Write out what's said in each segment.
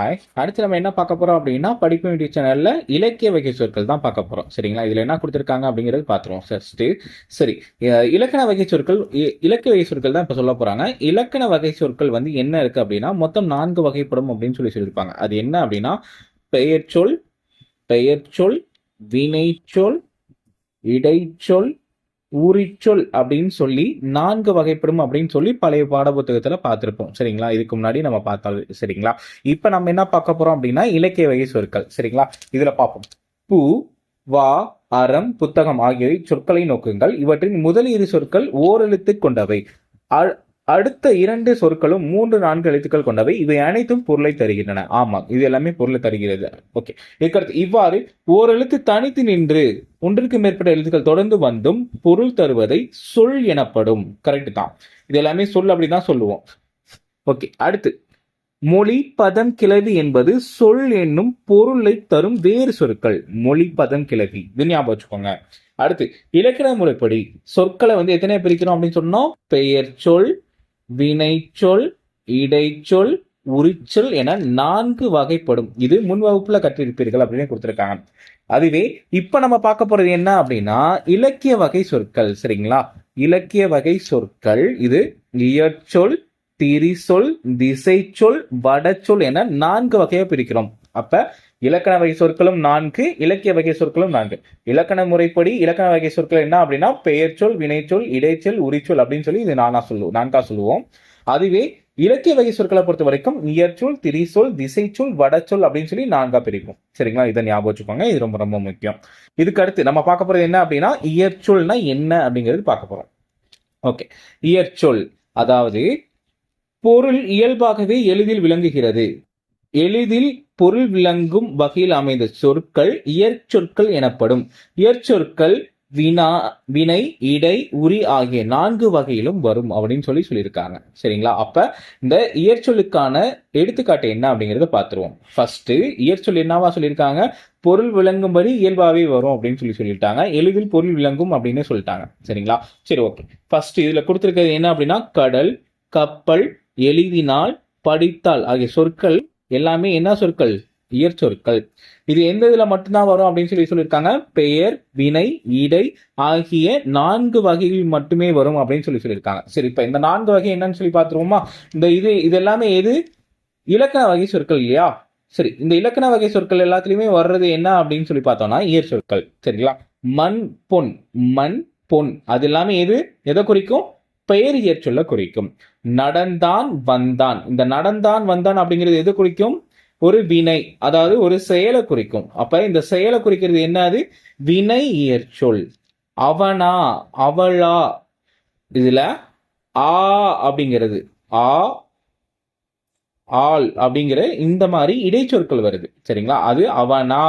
Hi அடுத்து நம்ம என்ன பார்க்க போறோம் அப்படின்னா படிப்பு யூடியூப் சேனல்ல இலக்கிய வகை சொற்கள் தான் பார்க்க போறோம். சரிங்களா? இதுல என்ன கொடுத்துருக்காங்க அப்படிங்கிறது பார்த்துருவோம். ஃபர்ஸ்ட் சரி. இலக்கண வகை சொற்கள் இ- இலக்கிய வகை சொற்கள் தான் இப்போ சொல்ல போறாங்க. இலக்கண வகை சொற்கள் வந்து என்ன இருக்கு அப்படின்னா மொத்தம் நான்கு வகைப்படும் அப்படின்னு சொல்லி சொல்லியிருப்பாங்க. அது என்ன அப்படின்னா பெயர்ச்சொல் பெயர்ச்சொல் வினைச்சொல் இடைச்சொல் உரிச்சொல் அப்படின்னு சொல்லி நான்கு வகைப்படும் அப்படின்னு சொல்லி பழைய பாட புத்தகத்தில் பார்த்துருப்போம். சரிங்களா? இதுக்கு முன்னாடி நம்ம பார்த்தோம் சரிங்களா? இப்போ நம்ம என்ன பார்க்க போகிறோம் அப்படின்னா இலக்கிய வகை சொற்கள். சரிங்களா? இதில் பார்ப்போம். பூ வா அறம் புத்தகம் ஆகியவை சொற்களை நோக்குங்கள். இவற்றின் முதல் இரு சொற்கள் ஓரெழுத்து கொண்டவை. அ- அடுத்த இரண்டு சொற்களும் மூன்று நான்கு எழுத்துக்கள் கொண்டவை. இவை அனைத்தும் பொருளை தருகின்றன. ஆமா இது எல்லாமே பொருளை தருகிறது. ஓகே. இதுக்கடுத்து இவ்வாறு ஓரெழுத்து தனித்து நின்று ஒன்றுக்கு மேற்பட்ட எழுத்துக்கள் தொடர்ந்து வந்தும் பொருள் தருவதை சொல் எனப்படும். கரெக்ட் தான். இது எல்லாமே சொல் அப்படிதான் சொல்லுவோம். ஓகே அடுத்து. மொழி பதம் கிளவி என்பது சொல் என்னும் பொருளை தரும் வேறு சொற்கள். மொழி பதம் கிளவி. இது ஞாபகம் வச்சுக்கோங்க. அடுத்து இலக்கண முறைப்படி சொற்களை வந்து எத்தனை பிரிக்கிறோம் அப்படின்னு சொன்னோம்? பெயர் சொல் வினைச்சொல் இடைச்சொல் உரிச்சொல் என நான்கு வகைப்படும். இது முன் வகுப்புல கற்றிருப்பீர்கள் அப்படின்னு கொடுத்துருக்காங்க. அதுவே இப்ப நம்ம பார்க்க போறது என்ன அப்படின்னா இலக்கிய வகை சொற்கள் சரிங்களா? இலக்கிய வகை சொற்கள் இது இயற்சொல் திரிசொல் திசைச்சொல் வடச்சொல் என நான்கு வகையா பிரிக்கிறோம். அப்ப இலக்கண வகை சொற்களும் நான்கு இலக்கிய வகை சொற்களும் நான்கு. இலக்கண முறைப்படி இலக்கண வகை சொற்கள் என்ன அப்படின்னா பெயர்ச்சொல் வினைச்சொல் இடைச்சொல் உரிச்சொல் அப்படின்னு சொல்லி இது நானா சொல்லுவோம் நான்கா சொல்லுவோம். அதுவே இலக்கிய வகை சொற்களை பொறுத்த வரைக்கும் இயற்சொல் திரிசொல் திசைச்சொல் வடச்சொல் அப்படின்னு சொல்லி நான்கா பிரிக்கும் சரிங்களா? இதை ஞாபகம் வச்சுக்கோங்க. இது ரொம்ப ரொம்ப முக்கியம். இதுக்கு அடுத்து நம்ம பார்க்க போறது என்ன அப்படின்னா இயற்சொல்னா என்ன அப்படிங்கிறது பார்க்க போறோம். ஓகே. இயற்சொல் அதாவது பொருள் இயல்பாகவே எளிதில் விளங்குகிறது. எளிதில் பொருள் விளங்கும் வகையில் அமைந்த சொற்கள் இயற்சொற்கள் எனப்படும். இயற்சொற்கள் வினா வினை இடை உரி ஆகிய நான்கு வகையிலும் வரும் அப்படின்னு சொல்லி சொல்லியிருக்காங்க. சரிங்களா? அப்ப இந்த இயற்சொல்லுக்கான எடுத்துக்காட்டு என்ன அப்படிங்கறத பார்த்துருவோம். ஃபர்ஸ்ட் இயற்சொல் என்னவா சொல்லியிருக்காங்க? பொருள் விளங்கும்படி இயல்பாவே வரும் அப்படின்னு சொல்லி சொல்லிட்டாங்க எளிதில் பொருள் விளங்கும் அப்படின்னு சொல்லிட்டாங்க. சரிங்களா? சரி ஓகே ஃபர்ஸ்ட் இதுல கொடுத்துருக்கிறது என்ன அப்படின்னா கடல் கப்பல் எளிதினால் படித்தால் ஆகிய சொற்கள் எல்லாமே என்ன சொற்கள்? இயற்சொற்கள் இது எந்த இதுல மட்டும்தான் வரும் அப்படின்னு சொல்லி சொல்லியிருக்காங்க. பெயர் வினை இடை ஆகிய நான்கு வகைகள் மட்டுமே வரும் அப்படின்னு சொல்லி சொல்லியிருக்காங்க. சரி இப்ப இந்த நான்கு வகை என்னன்னு சொல்லி பார்த்துருவோமா? இந்த இது இது எல்லாமே எது? இலக்கண வகை சொற்கள் இல்லையா? சரி இந்த இலக்கண வகை சொற்கள் எல்லாத்துலயுமே வர்றது என்ன அப்படின்னு சொல்லி பார்த்தோம்னா இயற் சொற்கள். சரிங்களா? மண் பொன். மண் பொன். அது எல்லாமே எது? எதை குறிக்கும்? பெயர் இயற்சொல்ல குறிக்கும். நடந்தான் வந்தான். இந்த நடந்தான் வந்தான் அப்படிங்கிறது எது குறிக்கும்? ஒரு வினை அதாவது ஒரு செயலை குறிக்கும். அப்ப இந்த செயலை குறிக்கிறது என்னது? வினை இயற்சொல் அவனா அவளா. இதுல ஆ அப்படிங்கிறது. ஆ ஆள் அப்படிங்கிற இந்த மாதிரி இடைச்சொற்கள் வருது. சரிங்களா? அது அவனா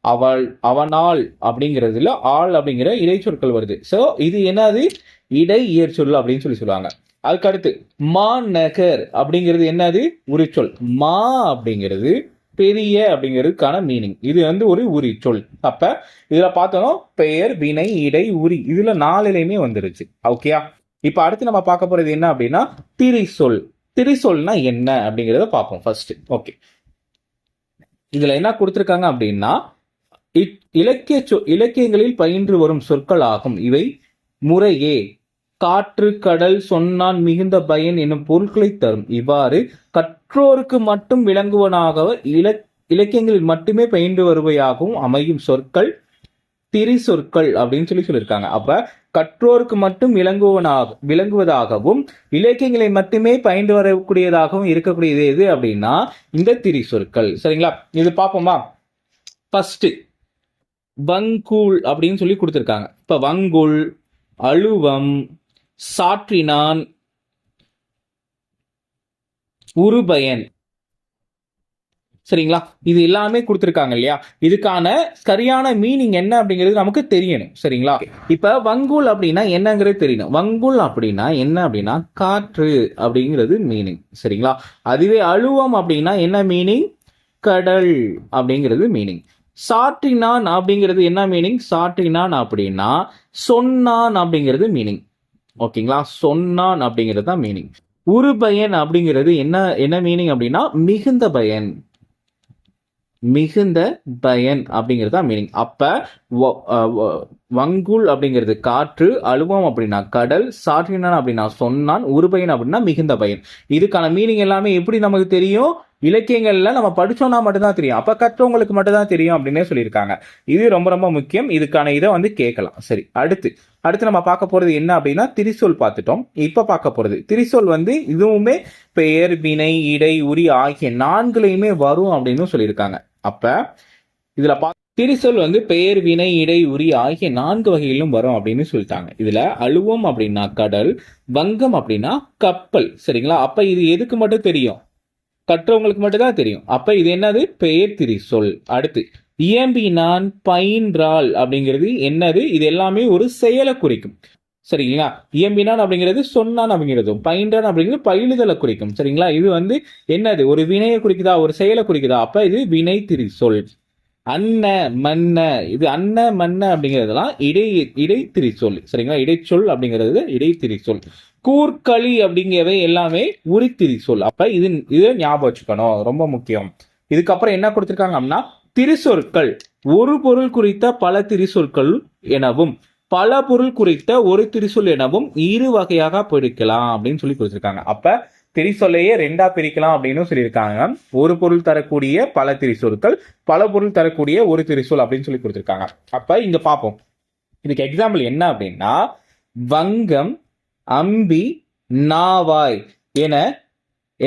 அவள் அவனாள் அப்படிங்கிறதுல ஆள் அப்படிங்கிற இடைச்சொற்கள் வருது. சோ இது என்னது? இடை இயற்சொல் அப்படின்னு சொல்லி சொல்லுவாங்க. அதுக்கு அடுத்து மா நகர் அப்படிங்கிறது என்னது? உரிச்சொல். மா அப்படிங்கிறது பெரிய அப்படிங்கிறதுக்கான மீனிங் இது வந்து ஒரு உரிச்சொல். அப்ப இதுல பார்த்தோம் பெயர் வினை இடை உரி. இதுல நாலுலையுமே வந்துருச்சு. ஓகேயா? இப்ப அடுத்து நம்ம பார்க்க போறது என்ன அப்படின்னா திரிசொல். திரிசொல்னா என்ன அப்படிங்கிறத பார்ப்போம் ஃபர்ஸ்ட் ஓகே. இதுல என்ன கொடுத்துருக்காங்க அப்படின்னா இலக்கிய சொ- இலக்கியங்களில் பயின்று வரும் சொற்கள் ஆகும் இவை முறையே. காற்று கடல் சொன்னான் மிகுந்த பயன் என்னும் பொருட்களை தரும். இவ்வாறு கற்றோருக்கு மட்டும் விளங்குவனாக இலக் இலக்கியங்களில் மட்டுமே பயின்று வருவையாகவும் அமையும் சொற்கள் திரி சொற்கள் அப்படின்னு சொல்லி சொல்லியிருக்காங்க. அப்ப கற்றோருக்கு மட்டும் விளங்குவனாக விளங்குவதாகவும் இலக்கியங்களை மட்டுமே பயின்று வரக்கூடியதாகவும் இருக்கக்கூடியது எது அப்படின்னா இந்த திரி சொற்கள் சரிங்களா? இது பார்ப்போமா? ஃபர்ஸ்ட் வங்கூழ் அப்படின்னு சொல்லி கொடுத்துருக்காங்க. இப்ப வங்குள் அழுவம் சாற்றினான் உருபயன். சரிங்களா? இது எல்லாமே கொடுத்துருக்காங்க இல்லையா? இதுக்கான சரியான மீனிங் என்ன அப்படிங்கிறது நமக்கு தெரியணும். சரிங்களா? இப்ப வங்குல் அப்படின்னா என்னங்கிறது தெரியணும். வங்குல் அப்படின்னா என்ன அப்படின்னா காற்று அப்படிங்கிறது மீனிங் சரிங்களா? அதுவே அழுவம் அப்படின்னா என்ன மீனிங் கடல் அப்படிங்கிறது மீனிங் சாற்றினான் அப்படிங்கிறது என்ன மீனிங் சாற்றினான் அப்படின்னா சொன்னான் அப்படிங்கிறது மீனிங் ஓகேங்களா? சொன்னான் அப்படிங்கிறது தான் மீனிங் உரு பயன் அப்படிங்கிறது என்ன என்ன மீனிங் அப்படின்னா மிகுந்த பயன். மிகுந்த பயன் அப்படிங்கிறது தான் மீனிங் அப்ப வ- வங்குல் அப்படிங்கிறது காற்று அழுவம் அப்படின்னா கடல் சாற்றினான் அப்படின்னா சொன்னான் உருபயன் அப்படின்னா மிகுந்த பயன். இதுக்கான மீனிங் எல்லாமே எப்படி நமக்கு தெரியும்? இலக்கியங்கள்ல நம்ம படிச்சோம்னா மட்டும்தான் தெரியும். அப்ப கற்றவங்களுக்கு மட்டும்தான் தெரியும் அப்படின்னே சொல்லியிருக்காங்க. இது ரொம்ப ரொம்ப முக்கியம். இதுக்கான இதை வந்து கேட்கலாம். சரி அடுத்து. அடுத்து நம்ம பார்க்க போகிறது என்ன அப்படின்னா திரிசொல் பார்த்துட்டோம். இப்போ பார்க்க போகிறது திரிசொல் வந்து இதுவுமே பெயர் வினை இடை உரி ஆகிய நான்குலையுமே வரும் அப்படின்னு சொல்லியிருக்காங்க. அப்போ இதில் பா திரிசொல் வந்து பெயர் வினை இடை உரி ஆகிய நான்கு வகையிலும் வரும் அப்படின்னு சொல்லிட்டாங்க. இதுல அழுவம் அப்படின்னா கடல் வங்கம் அப்படின்னா கப்பல். சரிங்களா? அப்ப இது எதுக்கு மட்டும் தெரியும்? கற்றவங்களுக்கு மட்டும் தான் தெரியும். அப்ப இது என்னது? பெயர் திரிசொல். அடுத்து இயம்பினான் பயின்றாள் அப்படிங்கிறது என்னது? இது எல்லாமே ஒரு செயலை குறிக்கும். சரிங்களா? இயம்பினான் அப்படிங்கிறது சொன்னான் அப்படிங்கிறதும் பயின்றான் அப்படிங்கிறது பயிலுதலை குறிக்கும். சரிங்களா? இது வந்து என்னது? ஒரு வினையை குறிக்குதா? ஒரு செயலை குறிக்குதா? அப்ப இது வினை திரிசொல். அன்ன மன்ன. இது அன்ன மன்ன அப்படிங்கிறதுலாம் இடை இடைத்திரிசொல் சரிங்களா? இடைச்சொல் அப்படிங்கிறது இடைத்திரி சொல் கூர்க்களி அப்படிங்கிறவை எல்லாமே உரித்திரி சொல் அப்ப இது இதை ஞாபகம் வச்சுக்கணும். ரொம்ப முக்கியம். இதுக்கப்புறம் என்ன கொடுத்துருக்காங்க அப்படின்னா திரிசொற்கள் ஒரு பொருள் குறித்த பல திரிசொற்கள் எனவும் பல பொருள் குறித்த ஒரு திரிசொல் எனவும் இரு வகையாக பிரிக்கலாம் அப்படின்னு சொல்லி கொடுத்துருக்காங்க. அப்ப திரிசொல்லையே ரெண்டா பிரிக்கலாம் அப்படின்னு சொல்லியிருக்காங்க. ஒரு பொருள் தரக்கூடிய பல திரிசொற்கள் பல பொருள் தரக்கூடிய ஒரு திரிசொல் அப்படின்னு சொல்லி கொடுத்துருக்காங்க. அப்ப இங்க பார்ப்போம் இதுக்கு எக்ஸாம்பிள் என்ன அப்படின்னா வங்கம் அம்பி நாவாய் என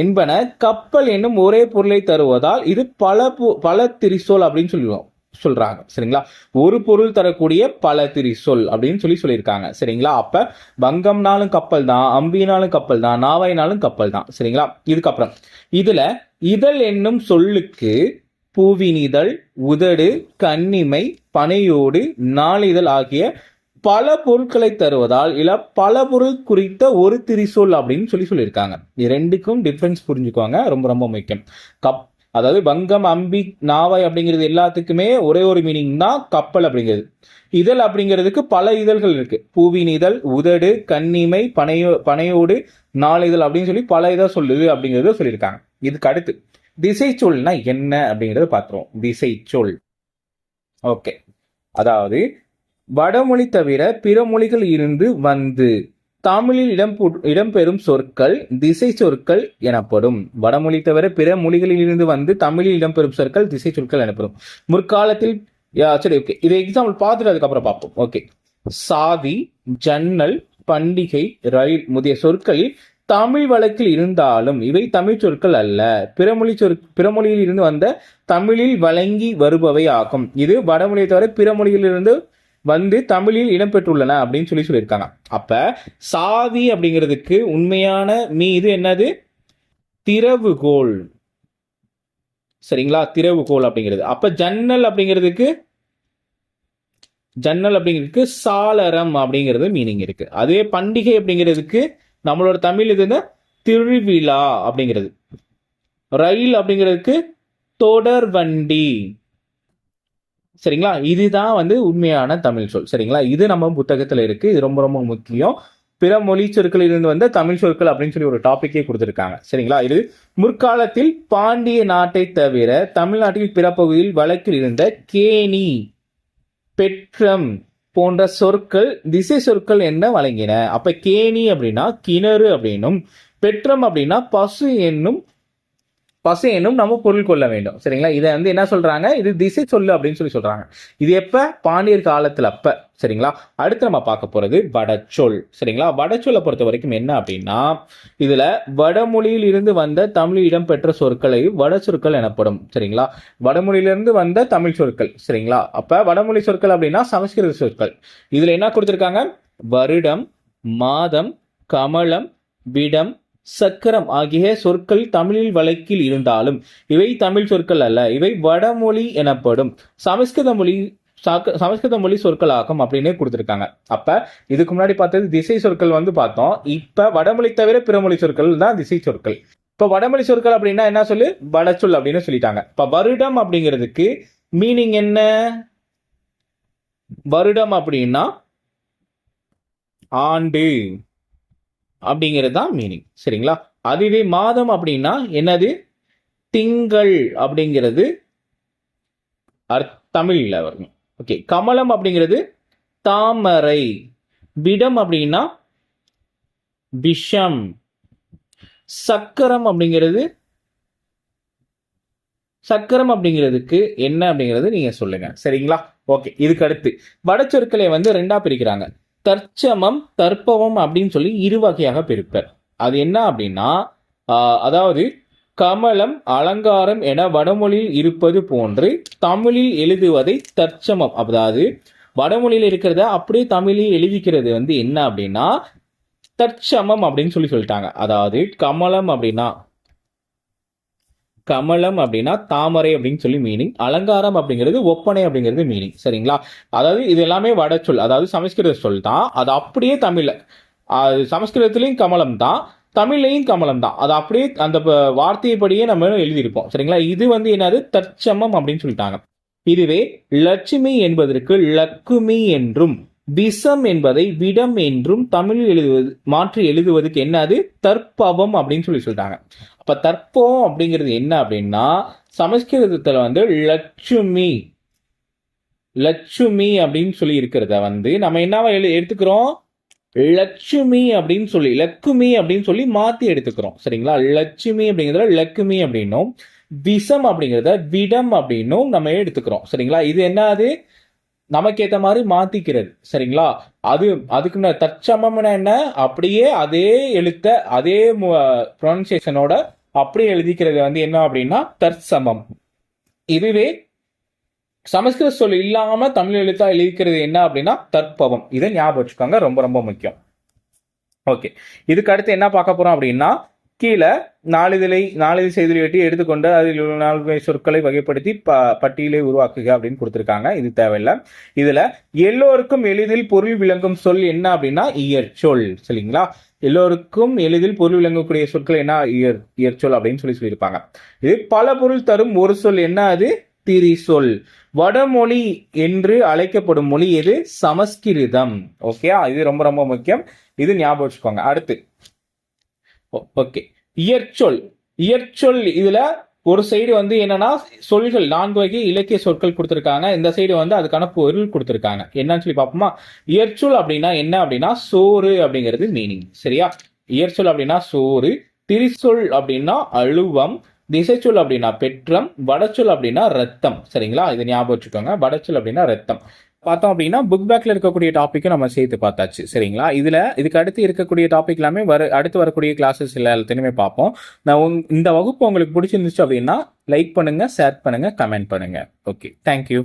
என்பன கப்பல் என்னும் ஒரே பொருளை தருவதால் இது பல பல திரிசொல் அப்படின்னு சொல்லுவோம் சொல்றாங்க. சரிங்களா? ஒரு பொருள் தரக்கூடிய பல திரிசொல் அப்படின்னு சொல்லி சொல்லியிருக்காங்க. சரிங்களா? அப்ப வங்கம்னாலும் கப்பல் தான் அம்பினாலும் கப்பல் தான் நாவாயினாலும் கப்பல் தான். சரிங்களா? இதுக்கப்புறம் இதுல இதழ் என்னும் சொல்லுக்கு பூவினிதழ் உதடு கன்னிமை பனையோடு நாளிதழ் ஆகிய பல பொருட்களை தருவதால் இல்ல பல பொருள் குறித்த ஒரு திரிசூல் அப்படின்னு சொல்லி சொல்லியிருக்காங்க. இது ரெண்டுக்கும் டிஃப்ரென்ஸ் புரிஞ்சுக்குவாங்க. ரொம்ப ரொம்ப முக்கியம். கப் அதாவது வங்கம் அம்பி நாவாய் அப்படிங்கிறது எல்லாத்துக்குமே ஒரே ஒரு மீனிங் தான் கப்பல் அப்படிங்கிறது. இதழ் அப்படிங்கிறதுக்கு பல இதழ்கள் இருக்கு. பூவின் இதழ் உதடு கன்னிமை பனையோ பனையோடு நாளிதழ் அப்படின்னு சொல்லி பல இதை சொல்லுது அப்படிங்கறத சொல்லியிருக்காங்க. இதுக்கு அடுத்து திசை சொல்னா என்ன அப்படிங்கறத பார்த்துருவோம். திசை சொல் ஓகே. அதாவது வடமொழி தவிர பிற மொழிகள் இருந்து வந்து தமிழில் இடம் இடம்பெறும் சொற்கள் திசை சொற்கள் எனப்படும். வடமொழி தவிர பிற மொழிகளில் இருந்து வந்து தமிழில் இடம்பெறும் சொற்கள் திசை சொற்கள் எனப்படும். முற்காலத்தில் யா, சரி ஓகே இது எக்ஸாம்பிள் பார்த்துட்டு அதுக்கப்புறம் பார்ப்போம். ஓகே சாதி ஜன்னல் பண்டிகை ரயில் முதிய சொற்களில் தமிழ் வழக்கில் இருந்தாலும் இவை தமிழ் சொற்கள் அல்ல. பிறமொழி சொற் பிறமொழியில் இருந்து வந்த தமிழில் வழங்கி வருபவை ஆகும். இது வடமொழியை தவிர பிற மொழியிலிருந்து வந்து தமிழில் இடம்பெற்றுள்ளன அப்படின்னு சொல்லி சொல்லியிருக்காங்க. அப்ப சாவி அப்படிங்கிறதுக்கு உண்மையான மீ இது என்னது? திறவுகோல் சரிங்களா? திறவுகோல் அப்படிங்கிறது. அப்ப ஜன்னல் அப்படிங்கிறதுக்கு ஜன்னல் அப்படிங்கிறதுக்கு சாளரம் அப்படிங்கிறது மீனிங் இருக்கு. அதே பண்டிகை அப்படிங்கிறதுக்கு நம்மளோட தமிழ் இது என்ன? திருவிழா அப்படிங்கிறது. ரயில் அப்படிங்கிறதுக்கு தொடர் வண்டி. சரிங்களா? இதுதான் வந்து உண்மையான தமிழ் சொல். சரிங்களா? இது நம்ம புத்தகத்தில் இருக்கு. இது ரொம்ப ரொம்ப முக்கியம். பிற மொழி சொற்களிலிருந்து வந்த தமிழ் சொற்கள் அப்படின்னு சொல்லி ஒரு டாபிக்கே கொடுத்துருக்காங்க. சரிங்களா? இது முற்காலத்தில் பாண்டிய நாட்டை தவிர தமிழ்நாட்டில் பிற பகுதியில் வழக்கில் இருந்த கேணி பெற்றம் போன்ற சொற்கள் திசை சொற்கள் என்ன வழங்கின? அப்ப கேணி அப்படின்னா கிணறு அப்படின்னும் பெற்றம் அப்படின்னா பசு என்னும் பசு என்னும் நம்ம பொருள் கொள்ள வேண்டும். சரிங்களா? இதை வந்து என்ன சொல்றாங்க? இது திசை சொல்லு அப்படின்னு சொல்லி சொல்றாங்க. இது எப்ப? பாண்டியர் காலத்துல அப்ப. சரிங்களா? அடுத்து நம்ம பார்க்க போறது வடச்சொல். சரிங்களா? வடச்சொல்லை பொறுத்த வரைக்கும் என்ன அப்படின்னா இதுல வடமொழியில் இருந்து வந்த தமிழ் இடம்பெற்ற சொற்களை வட சொற்கள் எனப்படும். சரிங்களா? வடமொழியிலிருந்து வந்த தமிழ் சொற்கள். சரிங்களா? அப்ப வடமொழி சொற்கள் அப்படின்னா சமஸ்கிருத சொற்கள். இதுல என்ன கொடுத்துருக்காங்க? வருடம் மாதம் கமலம் விடம் சக்கரம் ஆகிய சொற்கள் தமிழில் வழக்கில் இருந்தாலும் இவை தமிழ் சொற்கள் அல்ல இவை வடமொழி எனப்படும். சமஸ்கிருத மொழி சமஸ்கிருத மொழி சொற்களாகும் அப்படின்னே கொடுத்துருக்காங்க. அப்ப இதுக்கு முன்னாடி பார்த்தது திசை சொற்கள் வந்து பார்த்தோம். இப்ப வடமொழி தவிர பிறமொழி சொற்கள் தான் திசை சொற்கள். இப்ப வடமொழி சொற்கள் அப்படின்னா என்ன சொல்லு? வடச்சொல் அப்படின்னு சொல்லிட்டாங்க. இப்ப வருடம் அப்படிங்கிறதுக்கு மீனிங் என்ன? வருடம் அப்படின்னா ஆண்டு. அப்படிங்கிறது தான் மீனிங் சரிங்களா? அதுவே மாதம் அப்படின்னா என்னது? திங்கள் அப்படிங்கிறது அர்த் தமிழ்ல வரும் ஓகே கமலம் அப்படிங்கிறது தாமரை. விடம் அப்படின்னா விஷம். சக்கரம் அப்படிங்கிறது சக்கரம் அப்படிங்கிறதுக்கு என்ன அப்படிங்கிறது நீங்க சொல்லுங்க. சரிங்களா? ஓகே இதுக்கு அடுத்து. வடச்சொற்களை வந்து ரெண்டா பிரிக்கிறாங்க. தற்சமம் தற்பவம் அப்படின்னு சொல்லி இரு வகையாக பிரிப்பர். அது என்ன அப்படின்னா அதாவது கமலம் அலங்காரம் என வடமொழியில் இருப்பது போன்று தமிழில் எழுதுவதை தற்சமம். அதாவது வடமொழியில் இருக்கிறத அப்படியே தமிழில் எழுதிக்கிறது வந்து என்ன அப்படின்னா தற்சமம் அப்படின்னு சொல்லி சொல்லிட்டாங்க. அதாவது கமலம் அப்படின்னா கமலம் அப்படின்னா தாமரை அப்படின்னு சொல்லி மீனிங் அலங்காரம் அப்படிங்கிறது ஒப்பனை அப்படிங்கிறது மீனிங் சரிங்களா? அதாவது இது எல்லாமே வடச்சொல் அதாவது சமஸ்கிருத சொல் தான். அது அப்படியே தமிழ். அது சமஸ்கிருதத்திலையும் கமலம் தான் தமிழ்லையும் கமலம் தான். அது அப்படியே அந்த ப- வார்த்தையைப்படியே நம்ம எழுதியிருப்போம். சரிங்களா? இது வந்து என்னது? தற்சமம் அப்படின்னு சொல்லிட்டாங்க. இதுவே லட்சுமி என்பதற்கு லக்குமி என்றும் விஷம் என்பதை விடம் என்றும் தமிழில் எழுதுவது மாற்றி எழுதுவதற்கு என்னது தற்பவம் அப்படின்னு சொல்லி சொல்லிட்டாங்க அப்ப தற்பவம் அப்படிங்கிறது என்ன அப்படின்னா சமஸ்கிருதத்துல வந்து லட்சுமி லட்சுமி அப்படின்னு சொல்லி இருக்கிறத வந்து நம்ம என்னவா எழு எடுத்துக்கிறோம்? லட்சுமி அப்படின்னு சொல்லி லக்குமி அப்படின்னு சொல்லி மாத்தி எடுத்துக்கிறோம். சரிங்களா? லட்சுமி அப்படிங்கிறத லக்குமி அப்படின்னும் விஷம் அப்படிங்கிறத விடம் அப்படின்னும் நம்ம எடுத்துக்கிறோம். சரிங்களா? இது என்னது நமக்கு மாதிரி மாத்திக்கிறது. சரிங்களா? அது அதுக்கு தற்சமம்னா என்ன? அப்படியே அதே எழுத்த அதே ப்ரொனன்சியேஷனோட அப்படியே எழுதிக்கிறது வந்து என்ன அப்படின்னா தற்சமம். இதுவே சமஸ்கிருத சொல் இல்லாம தமிழ் எழுத்தா எழுதிக்கிறது என்ன அப்படின்னா தற்பவம். இதை ஞாபகம் வச்சுக்கோங்க ரொம்ப ரொம்ப முக்கியம். ஓகே. இதுக்கு அடுத்து என்ன பார்க்க போறோம் அப்படின்னா கீழே நாளிதழை நாளிதழ் செய்தி வெட்டி எடுத்துக்கொண்டு அதில் உள்ள நான்கு சொற்களை வகைப்படுத்தி ப பட்டியலை உருவாக்குக அப்படின்னு கொடுத்துருக்காங்க. இது தேவையில்லை. இதில் எல்லோருக்கும் எளிதில் பொருள் விளங்கும் சொல் என்ன அப்படின்னா இயற்சொல் சரிங்களா? எல்லோருக்கும் எளிதில் பொருள் விளங்கக்கூடிய சொற்கள் என்ன? இயற் இயற்சொல் அப்படின்னு சொல்லி சொல்லியிருப்பாங்க. இது பல பொருள் தரும் ஒரு சொல். என்ன அது? திரிசொல் வடமொழி என்று அழைக்கப்படும் மொழி எது? சமஸ்கிருதம். ஓகேயா இது ரொம்ப ரொம்ப முக்கியம். இது ஞாபகம் வச்சுக்கோங்க. அடுத்து ஓகே இயற்சொல். இயற்சொல் இதுல ஒரு சைடு வந்து என்னன்னா சொல்கள் நான்கு வகை இலக்கிய சொற்கள் கொடுத்துருக்காங்க. இந்த சைடு வந்து அதுக்கான பொருள் கொடுத்துருக்காங்க. என்னன்னு சொல்லி பார்ப்போமா? இயற்சொல் அப்படின்னா என்ன அப்படின்னா சோறு அப்படிங்கிறது மீனிங் சரியா? இயற்சொல் அப்படின்னா சோறு திரிசொல் அப்படின்னா அழுவம் திசைச்சொல் அப்படின்னா பெற்றம் வடச்சொல் அப்படின்னா ரத்தம் சரிங்களா? இது ஞாபகம் வச்சுக்கோங்க. வடச்சொல் அப்படின்னா ரத்தம் பார்த்தோம் அப்படின்னா புக் பேக்ல இருக்கக்கூடிய டாப்பிக்கும் நம்ம சேர்த்து பார்த்தாச்சு. சரிங்களா? இதுல இதுக்கு அடுத்து இருக்கக்கூடிய டாபிக் எல்லாமே வர அடுத்து வரக்கூடிய கிளாஸஸ் எல்லாத்தையுமே பார்ப்போம். நான் உங் இந்த வகுப்பு உங்களுக்கு பிடிச்சிருந்துச்சு அப்படின்னா லைக் பண்ணுங்க ஷேர் பண்ணுங்க கமெண்ட் பண்ணுங்க. Okay thank you